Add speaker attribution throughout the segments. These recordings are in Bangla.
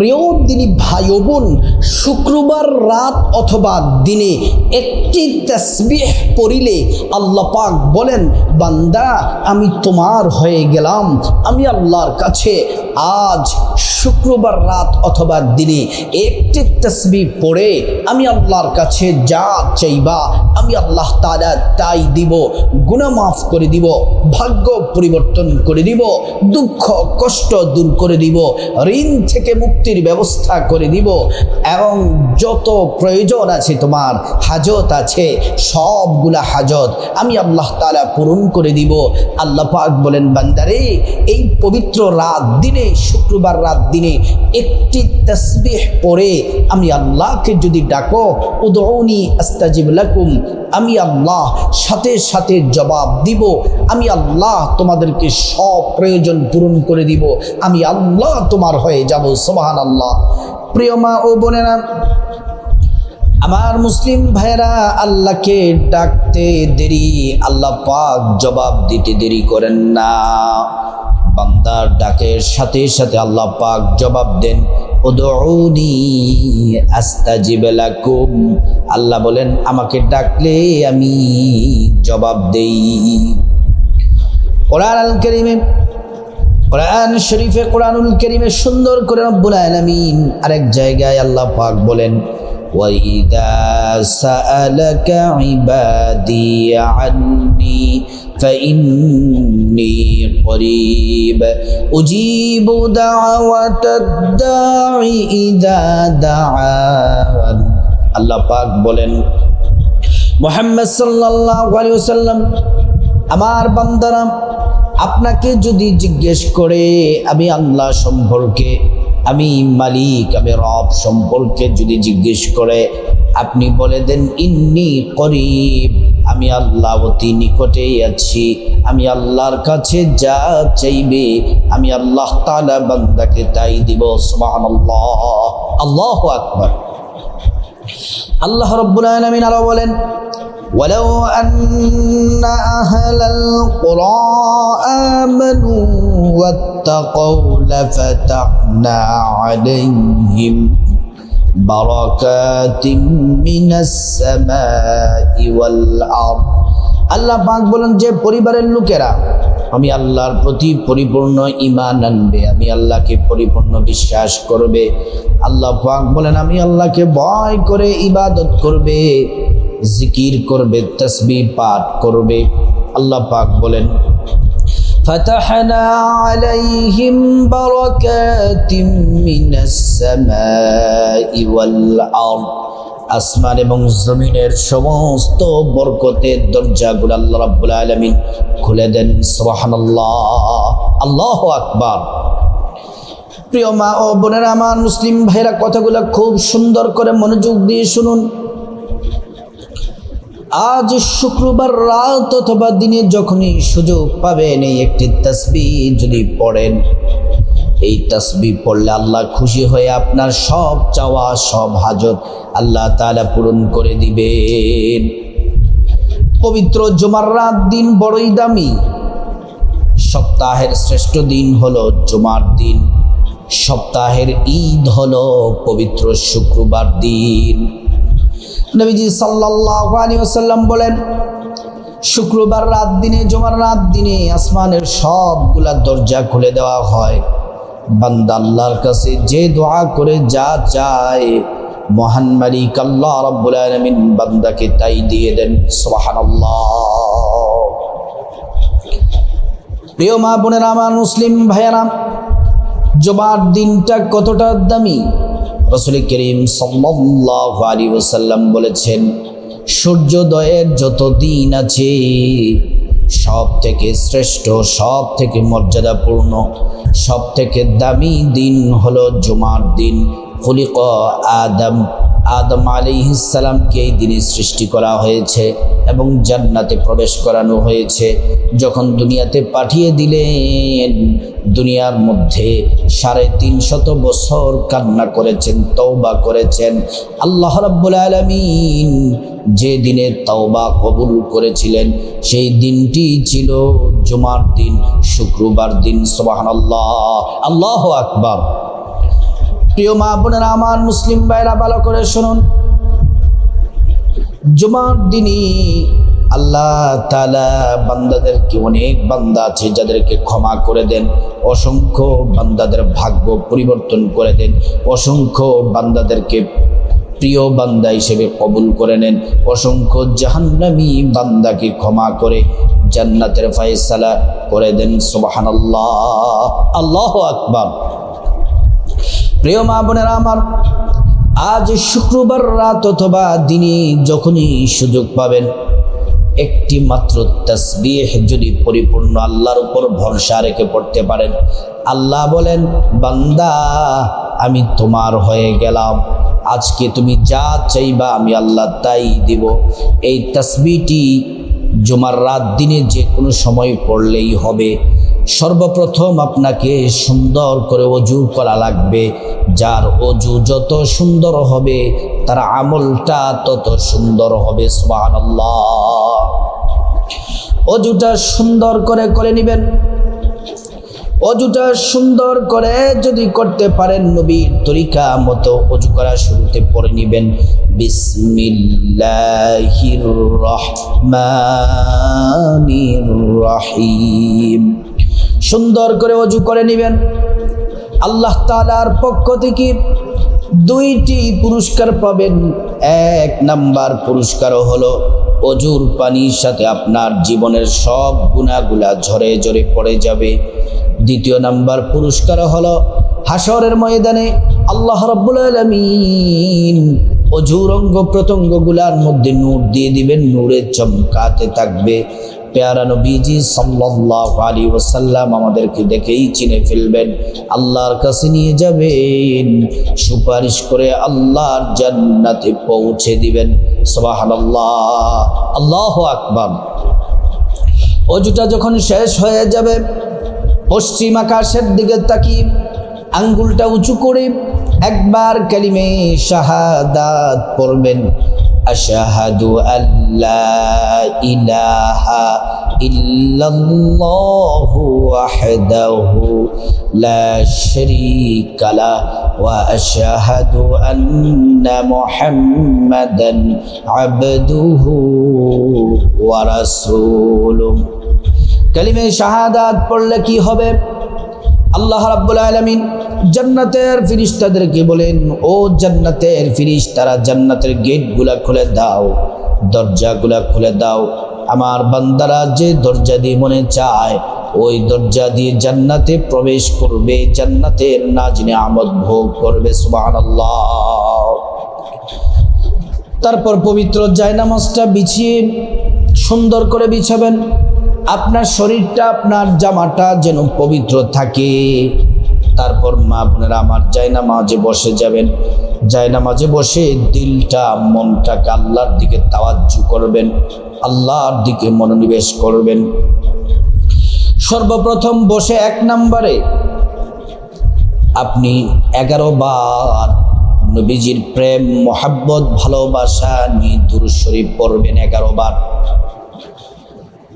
Speaker 1: প্রিয় দিনী ভাই বোন, শুক্রবার রাত অথবা দিনে একটি তসবিহ পড়িলে আল্লাহ পাক বলেন, বান্দা, আমি তোমার হয়ে গেলাম, আমি আল্লাহর কাছে আজ শুক্রবার রাত অথবা দিনে একটি তসবি পড়ে, আমি আল্লাহর কাছে যা চাইবা, আমি আল্লাহ তাআলা তাই দিব, গুনাহ মাফ করে দিব, ভাগ্য পরিবর্তন করে দিব, দুঃখ কষ্ট দূর করে দিব, ঋণ থেকে মুক্তির ব্যবস্থা করে দিব এবং যত প্রয়োজন আছে তোমার হাজত আছে, সবগুলা হাজত আমি আল্লাহ তালা পূরণ করে দিব। আল্লাহ পাক বলেন, বান্দারে, এই পবিত্র রাত দিনে, শুক্রবার রাত দিনে একটি তসবিহ পরে আমি আল্লাহকে যদি ডাকো উদৌনি আস্তাজিব লাকুম, আমি আল্লাহ সাথে সাথে জবাব দিব। আমি আল্লাহ তোমাদেরকে সব প্রয়োজন পূরণ করে দিব। আমি আল্লাহ তোমার হয়ে যাব প্রিয় মা ও বোনেরা, আমার মুসলিম ভাইরা আল্লাহকে ডাকতে দেরি, আল্লাহ পাক জবাব দিতে দেরি করেন না। বান্দার ডাকের সাথে সাথে আল্লাহ পাক জবাব দেন আল্লাহ বলেন, আমাকে ডাকলে আমি জবাব দেই। কোরআন আল করিমে কোরআন শরীফে কোরআনুল করিমে সুন্দর করে রব্বুল আলামিন আরেক জায়গায় আল্লাহ পাক বলেন وإذا سألك عبادي عني فإني قريب أجيب دعوة الداع إذا دعان আল্লাহ পাক বলেন মোহাম্মদ সাল্লাল্লাহু আলাইহি ওয়াসাল্লাম আমার বান্দারা আপনাকে যদি জিজ্ঞেস করে, আমি আল্লাহ সম্পর্কে, আমি মালিক, আমি রব সম্পর্কে যদি জিজ্ঞেস করে, আপনি বলে দেন, ইন্নি করিব, আমি আল্লাহ অতি নিকটেই আছি, আমি আল্লাহর কাছে যা চাইবে, আমি আল্লাহ তালা বান্দাকে তাই দিব। সুবহানাল্লাহ। আল্লাহ আকবার। আল্লাহ রব্বুল আলামিন আরও বলেন ولو أن أهل القرى آمنوا واتقوا لفتحنا عليهم بركات من السماء والأرض আল্লাহ পাক বলেন যে পরিবারের লোকেরা আমি আল্লাহর প্রতি পরিপূর্ণ ইমান আনবে আমি আল্লাহকে পরিপূর্ণ বিশ্বাস করবে আল্লাহ পাক বলেন আমি আল্লাহকে ভয় করে ইবাদত করবে জিকির করবে তসবি পাঠ করবে আল্লাহ পাক বলেন فتحنا عليهم بركات من السماء والأرض আসমান এবং জমিনের সমস্ত বরকতের দরজাগুলো আল্লাহ রাব্বুল আলামিন খুলে দেন সুবহানাল্লাহ আল্লাহু আকবার প্রিয় মা ও বোনেরা আমার মুসলিম ভাইরা কথাগুলো খুব সুন্দর করে মনোযোগ দিয়ে শুনুন আজ শুক্রবার রাত অথবা দিনে যখনই সুযোগ পাবেন, এই একটি তসবি যদি পড়েন, এই তসবি পড়লে আল্লাহ খুশি হয়ে আপনার সব চাওয়া, সব হাজত আল্লাহ তাআলা পূরণ করে দিবেন। পবিত্র জুমার রাত দিন বড়ই দামি। সপ্তাহের শ্রেষ্ঠ দিন হলো জুমার দিন। সপ্তাহের ঈদ হলো পবিত্র শুক্রবার দিন। নবীজি সাল্লাল্লাহু আলাইহি ওয়াসাল্লাম বলেন, শুক্রবার রাত দিনে, জুমার রাত দিনে আসমানের সবগুলা দরজা খুলে দেওয়া হয়। বান্দা আল্লাহর কাছে যে দোয়া করে যা চায়, মহান মালিক আল্লাহ রাব্বুল আলামিন বান্দাকে তাই দিয়ে দেন, সুবহানাল্লাহ। প্রিয় মা বোনেরা, আমার মুসলিম ভাইয়ারা, জুমার দিনটা কতটা দামি? রসুল করিম সাল্লাহ আলী ওসাল্লাম বলেছেন, সূর্যোদয়ের যত দিন আছে সব থেকে শ্রেষ্ঠ সব থেকে মর্যাদাপূর্ণ সব থেকে দামি দিন হলো জুমার দিন। খুলিক আদম আদম আলিহিসাল্লামকে এই দিনে সৃষ্টি করা হয়েছে এবং জান্নাতে প্রবেশ করানো হয়েছে। যখন দুনিয়াতে পাঠিয়ে দিলেন, দুনিয়ার মধ্যে সাড়ে তিনশত বছর কান্না করেছেন তৌবা করেছেন। আল্লাহ রাব্বুল আলামিন যে দিনে তওবা কবুল করেছিলেন, সেই দিনটি ছিল জুমার দিন, শুক্রবার দিন, সুবহানাল্লাহ, আল্লাহ আকবার। প্রিয় মা বোনেরা, আমার মুসলিম ভাইরা ভালো করে শুনুন। জুমার দিনই আল্লাহ তালা বান্দাদেরকে, অনেক বান্দা আছে যাদেরকে ক্ষমা করে দেন, অসংখ্য বান্দাদের ভাগ্য পরিবর্তন করে দেন, অসংখ্য বান্দাদেরকে প্রিয় বান্দা হিসেবে কবুল করে নেন, অসংখ্য জাহান্নামী বান্দাকে ক্ষমা করে জান্নাতের ফায়সালা করে দেন সুবাহান আল্লাহ আল্লাহ আকবার। প্রিয় মা বোনেরা আমার, আজ শুক্রবার রাত অথবা দিনে যখনই সুযোগ পাবেন, একটি মাত্র তসবিহ যদি পরিপূর্ণ আল্লাহর উপর ভরসা রেখে পড়তে পারেন। আল্লাহ বলেন, বান্দা, আমি তোমার হয়ে গেলাম। আজকে তুমি যা চাইবা আমি আল্লাহ তাই দিব। এই তসবিটি জুমার রাত দিনে যে কোনো সময় পড়লেই হবে। সর্বপ্রথম আপনাকে সুন্দর করে অজু করা লাগবে। যার অজু যত সুন্দর হবে, তার আমলটা তত সুন্দর হবে, সুবহানাল্লাহ। অজুটা সুন্দর করে করে নেবেন। অজুটা সুন্দর করে যদি করতে পারেন, নবীর তরিকা মতো অজু করা শুরুতে পড়ে নেবেন। বিসমিল্লাহির রহমানির রহিম। সুন্দর করে অজু করে নেবেন। আল্লাহ তালার পক্ষ থেকে দুইটি পুরস্কার পাবেন। এক নাম্বার পুরস্কারও হলো অজুর পানির সাথে আপনার জীবনের সব গুণাগুলা ঝরে ঝরে পড়ে যাবে। দ্বিতীয় নাম্বার পুরস্কার হলো হাসরের ময়দানে আল্লাহ রব্বুল আলমিন অজুর অঙ্গ প্রত্যঙ্গগুলার মধ্যে নূর দিয়ে দিবেন নূরে চমকাতে থাকবে। পেয়ারা নবীজি সাল্লাহ আলী ওসাল্লাম আমাদেরকে দেখেই চিনে ফেলবেন। আল্লাহর কাছে নিয়ে যাবেন, সুপারিশ করে আল্লাহর জান্নাতে পৌঁছে দিবেন। সবাহান আল্লাহ আল্লাহ আকবর। অজুটা যখন শেষ হয়ে যাবে, পশ্চিম আকাশের দিকে তাকিয়ে আঙ্গুলটা উঁচু করে একবার কালিমে শাহাদাত পড়বেন। আশাহাদু আল্লাহ ইলাহা ইল্লাল্লাহু ওয়াহদাহু লা শারীকা লা ওয়া আশহাদু আন্না মুহাম্মাদান আবদুহু ওয়া রাসূলুহু। কালিমে শাহাদাত পড়লে কি হবে? আল্লাহ রাব্বুল আলামিন জান্নাতের ফিরিস্তাদেরকে বলেন, ও জান্নাতের ফিরিস্তারা, জান্নাতের গেটগুলা খুলে দাও, দরজাগুলা খুলে দাও। আমার বান্দারা যে দরজা দিয়ে মনে চায়, ওই দরজা দিয়ে জান্নাতে প্রবেশ করবে, জান্নাতের নাজনে আমদ ভোগ করবে, সুবহানাল্লাহ। তারপর পবিত্র জায়নামাজটা বিছিয়ে সুন্দর করে বিছাবেন। আপনার শরীরটা, আপনার জামাটা যেন পবিত্র থাকে। তারপর মা বোনেরা আমার জায়না মাঝে বসে যাবেন। জায়না মাঝে বসে দিলটা, মনটাকে আল্লাহর দিকে তাওয়াজ্জু করবেন, আল্লাহর দিকে মনোনিবেশ করবেন। সর্বপ্রথম বসে এক নম্বরে আপনি এগারো বার নবীজির প্রেম, মোহাব্বত, ভালোবাসা নিয়ে দুর শরীফ পড়বেন এগারো বার।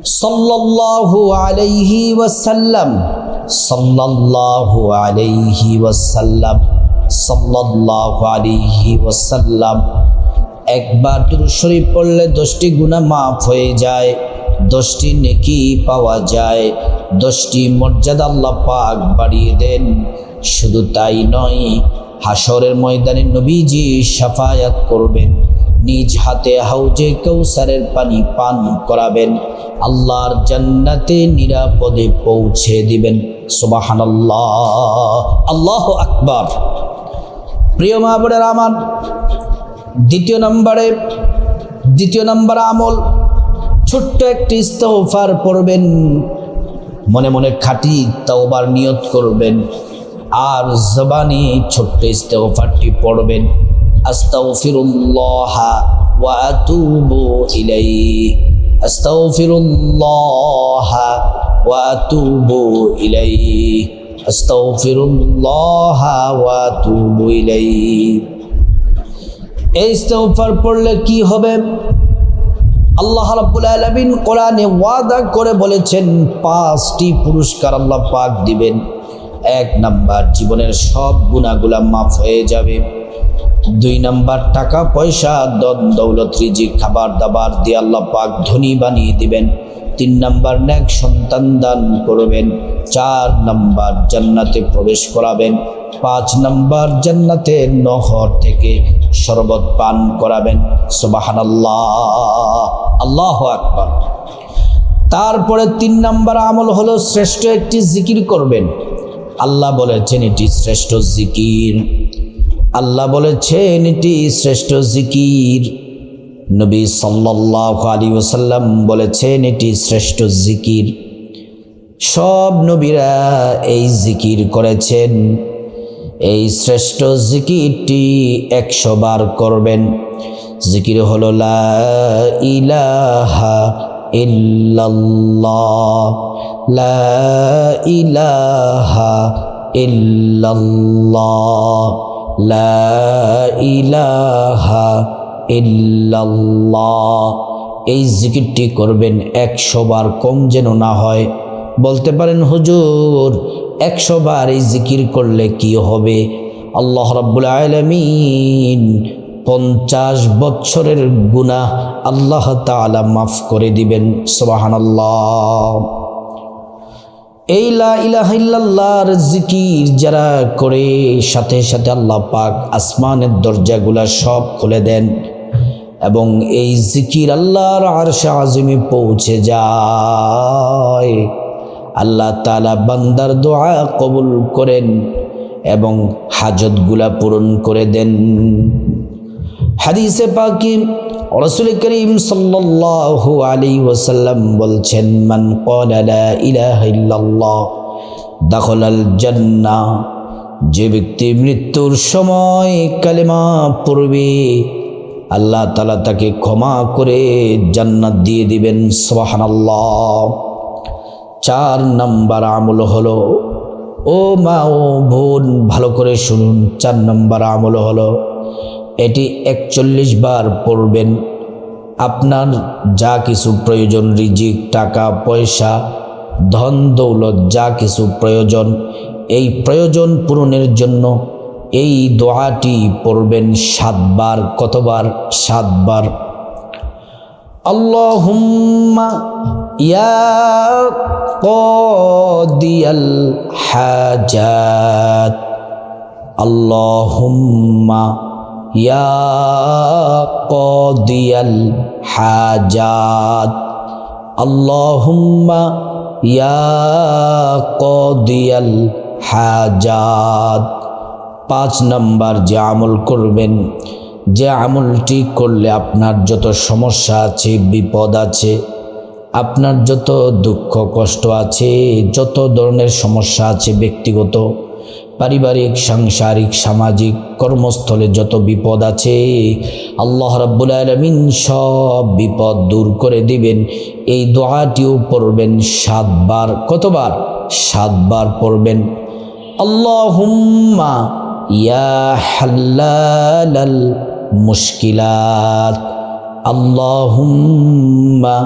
Speaker 1: সাল্লাল্লাহু আলাইহি ওয়াসাল্লাম, সাল্লাল্লাহু আলাইহি ওয়াসাল্লাম, সাল্লাল্লাহু আলাইহি ওয়াসাল্লাম। একবার দুরূদ শরীফ পড়লে দশটি গুনাহ মাফ হয়ে যায়, দশটি নেকি পাওয়া যায়, দশটি মর্যাদা আল্লাহ পাক বাড়িয়ে দেন। শুধু তাই নয় হাসরের ময়দানে নবীজি সাফায়াত করবেন, নিজ হাতে হাউজে কৌসারের পানি পান করাবেন। আল্লাহর জান্নাতে নিরাপদে পৌঁছে দিবেন। সুবাহান আল্লাহ আকবর। প্রিয় মা বোনের আমার, দ্বিতীয় নম্বরে, দ্বিতীয় নম্বর আমল, ছোট্ট একটি ইস্তফার পড়বেন। মনে মনে খাঁটি তাওবার নিয়ত করবেন। আর জবানি ছোট্ট ইস্তফারটি পড়বেন। আস্তাগফিরুল্লাহ ওয়া আতুবু ইলাইহি। আস্তাগফিরুল্লাহ ওয়া আতুবু ইলাইহি, আস্তাগফিরুল্লাহ ওয়া আতুবু ইলাইহি। এই ইস্তেগফার পড়লে কি হবে? আল্লাহ রাব্বুল আলামিন কোরআনে ওয়াদা করে বলেছেন, পাঁচটি পুরস্কার আল্লাহ পাক দিবেন। এক নাম্বার, জীবনের সব গুণাগুলা মাফ হয়ে যাবে। দুই নাম্বার, টাকা, পয়সা, দন, দৌলত রিজি খাবার, দাবার দিয়ে আল্লাহ পাক ধনী বানিয়ে দিবেন। তিন নাম্বার, ন্যাক সন্তান দান করবেন। চার নাম্বার, জান্নাতে প্রবেশ করাবেন। পাঁচ নাম্বার জান্নাতের নহর থেকে শরবত পান করাবেন। সুবাহান আল্লাহ আল্লাহ আকবর। তারপরে তিন নাম্বার আমল হলো শ্রেষ্ঠ একটি জিকির করবেন। আল্লাহ বলেছেন, এটি শ্রেষ্ঠ জিকির। আল্লাহ বলেছেন, এটি শ্রেষ্ঠ জিকির। নবী সাল্লাহ আলী ওসাল্লাম বলেছেন, এটি শ্রেষ্ঠ জিকির। সব নবীরা এই জিকির করেছেন। এই শ্রেষ্ঠ জিকিরটি একশো বার করবেন। জিকির হল ইলাহা ইল্লাল্লাহ। লা ইলাহা ইল্লাল্লাহ। লা ইলাহা ইল্লাল্লাহ। এই জিকিরটি করবেন একশো বার, কম যেন না হয়। বলতে পারেন, হুজুর, একশো বার এই জিকির করলে কি হবে? আল্লাহ রাব্বুল আলমিন পঞ্চাশ বছরের গুনাহ আল্লাহ তাআলা মাফ করে দিবেন। সোবাহান আল্লাহ এই লা ইলাহা ইল্লাল্লাহর জিকির যারা করে, সাথে সাথে আল্লাহ পাক আসমানের দরজাগুলা সব খুলে দেন এবং এই জিকির আল্লাহর আরশে আজমে পৌঁছে যায়। আল্লাহ তালা বান্দার দোয়া কবুল করেন এবং হাজতগুলা পূরণ করে দেন। হাদিসে পাকি রসুল করিম সাল্লাল্লাহু আলী ওসাল্লাম বলছেন, মান ক্বালা যে ব্যক্তি মৃত্যুর সময় কালেমা পড়বে, আল্লাহ তালা তাকে ক্ষমা করে জান্নাত দিয়ে দিবেন, সুবহানাল্লাহ। চার নাম্বার আমল হলো, ও মা ও বোন, ভালো করে শুনুন। চার নাম্বার আমল হলো এটি একচল্লিশ বার পড়বেন। আপনার যা কিছু প্রয়োজন, রিজিক, টাকা, পয়সা, ধন, দৌলত, যা কিছু প্রয়োজন, এই প্রয়োজন পূরণের জন্য এই দোয়াটি পড়বেন সাতবার, কতবার? সাতবার। আল্লাহুম্মা ইয়া কদিয়াল হাজাত। আল্লাহুম্মা ইয়া কদিয়াল হাজাত। আল্লাহুম্মা ইয়া কদিয়াল হাজাত। পাঁচ নম্বর যে আমল করবেন, যে আমলটি করলে আপনার যত সমস্যা আছে, বিপদ আছে, আপনার যত দুঃখ, কষ্ট আছে, যত ধরনের সমস্যা আছে ব্যক্তিগত পারিবারিক, সাংসারিক, সামাজিক কর্মস্থলে যত বিপদ আছে, আল্লাহ রাব্বুল আলমিন সব বিপদ দূর করে দিবেন। এই দোয়াটিও পড়বেন সাতবার, কতবার? সাতবার পড়বেন। আল্লাহুম্মা ইয়া হাল্লালাল মুশকিলাত। আল্লাহুম্মা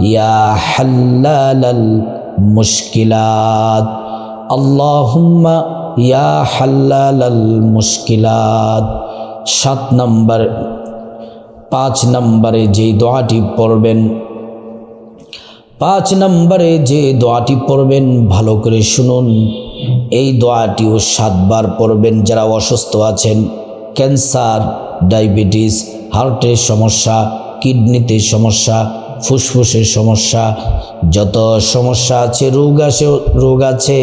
Speaker 1: ইয়া হাল্লালাল মুশকিলাত। আল্লাহুম্মা ইয়া হাল্লালাল মুশকিলাত। সাত নম্বর, পাঁচ নম্বরে যে দোয়াটি পড়বেন, পাঁচ নম্বরে যে দোয়াটি পড়বেন, ভালো করে শুনুন। এই দোয়াটিও সাতবার পড়বেন যারা অসুস্থ আছেন। ক্যান্সার, ডায়াবেটিস, হার্টের সমস্যা, কিডনিতে সমস্যা ফুসফুসের সমস্যা। যত সমস্যা আছে, রোগ আছে রোগ আছে,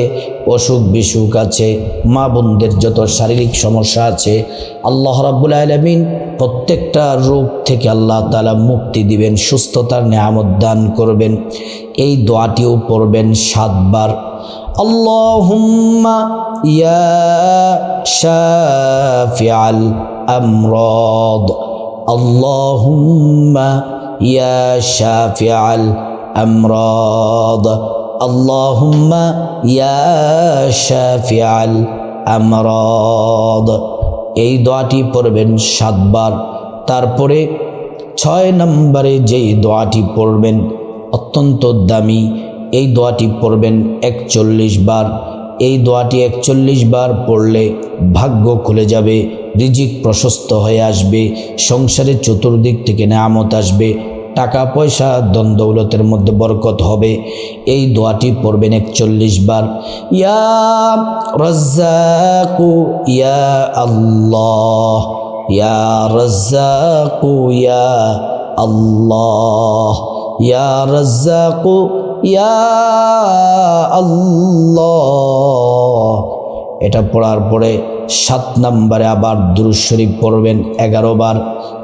Speaker 1: অসুখ বিসুখ আছে, মা বোনদের যত শারীরিক সমস্যা আছে, আল্লাহ রাব্বুল আলমিন প্রত্যেকটা রোগ থেকে আল্লাহ তালা মুক্তি দিবেন, সুস্থতার নিয়ামত দান করবেন। এই দোয়াটিও পড়বেন সাতবার। আল্লাহুম্মা ইয়া শাফিআল আমরাদ। আল্লাহুম্মা يا شافع الأمراض اللهم يا شافع الأمراض এই দোয়াটি পড়বেন সাতবার তারপরে ছয় নম্বরে যেই দোয়াটি পড়বেন অত্যন্ত দামি এই দোয়াটি পড়বেন একচল্লিশ বার এই দোয়াটি একচল্লিশ বার পড়লে ভাগ্য খুলে যাবে রিজিক প্রশস্ত হয়ে আসবে সংসারের চতুর্দিক থেকে নেয়ামত আসবে টাকা পয়সা দ্বন্দ্বৌলতের মধ্যে বরকত হবে। এই দোয়াটি পড়বেন একচল্লিশ বার। ইয়া রাজ্জাকু, ইয়া আল্লাহ, ইয়া রাজ্জাকু, ইয়া আল্লাহ, ইয়া রাজ্জাকু, ইয়া আল্লাহ। এটা পড়ার পরে সাত নম্বরে আবার দুরুজ শরীফ পড়বেন এগারো বার।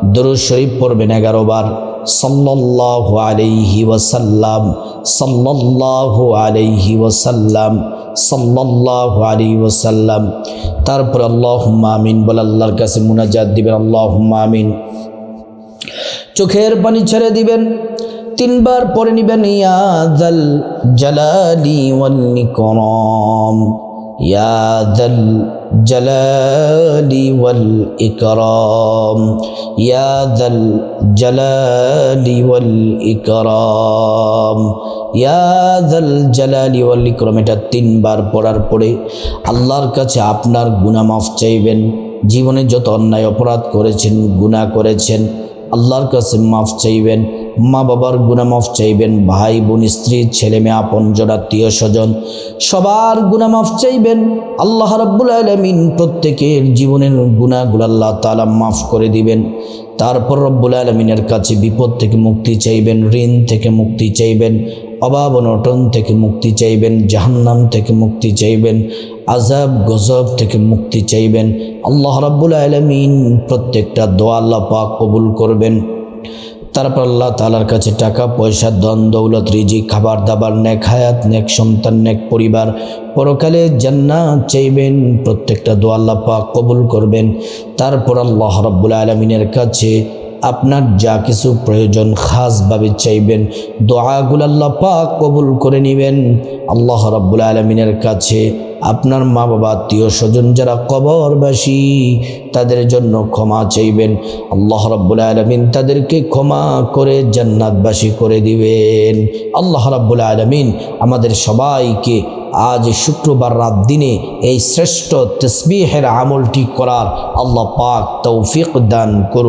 Speaker 1: দুরুজ শরীফ পড়বেন এগারো বার। সাল্লাল্লাহু আলাইহি ওয়াসাল্লাম, সাল্লাল্লাহু আলাইহি ওয়াসাল্লাম, সাল্লাল্লাহু আলাইহি ওয়াসাল্লাম। তারপর আল্লাহুম্মা আমিন বলে আল্লাহর কাছে মুনাজাত দিবেন, আল্লাহুম্মা আমিন। চোখের পানি ছেড়ে দিবেন, তিনবার পরে নিবেন ইয়াদাল জালালি ওয়াল ইকরাম। ইয়াদাল জালালি ওয়াল ইকরাম। ইয়াদাল জালালি ওয়াল ইকরাম। ইয়াদাল জালালি ওয়াল ইকরাম, এটা তিনবার পড়ার পরে আল্লাহর কাছে আপনার গুনাহ মাফ চাইবেন। জীবনে যত অন্যায় অপরাধ করেছেন, গুনাহ করেছেন, আল্লাহর কাছে মাফ চাইবেন। মা বাবার গুণা মাফ চাইবেন, ভাই বোন, স্ত্রী, ছেলে মেয়ে, আপন আত্মীয় স্বজন, সবার গুণা মাফ চাইবেন। আল্লাহ রাব্বুল আলমিন প্রত্যেকের জীবনের গুণাগুলো আল্লাহ তালা মাফ করে দিবেন। তারপর রব্বুল আলমিনের কাছে বিপদ থেকে মুক্তি চাইবেন, ঋণ থেকে মুক্তি চাইবেন, অভাব অনটন থেকে মুক্তি চাইবেন, জাহান্নাম থেকে মুক্তি চাইবেন আজাব গজব থেকে মুক্তি চাইবেন। আল্লাহ রাব্বুল আলমিন প্রত্যেকটা দোয়া আল্লাহ পাক কবুল করবেন। তারপর আল্লাহ তালার কাছে টাকা, পয়সা দন দৌলত রিজি খাবার, দাবার, নেক হায়াত, নেক সন্তান, নেক পরিবার পরকালে জান্নাত চাইবেন, প্রত্যেকটা দোয়াল্লাপা কবুল করবেন। তারপর আল্লাহ রব্বুল আলমিনের কাছে আপনার যা কিছু প্রয়োজন খাসভাবে চাইবেন, দোয়াগুল আল্লাহ পাক কবুল করে নেবেন। আল্লাহ রাব্বুল আলমিনের কাছে আপনার মা বাবা আত্মীয় স্বজন যারা কবরবাসী, তাদের জন্য ক্ষমা চাইবেন। আল্লাহ রাব্বুল আলমিন তাদেরকে ক্ষমা করে জান্নাতবাসী করে দিবেন। আল্লাহ রাব্বুল আলমিন আমাদের সবাইকে আজ শুক্রবার রাত দিনে এই শ্রেষ্ঠ তসবিহের আমলটি করার আল্লাহ পাক তৌফিক দান করুন।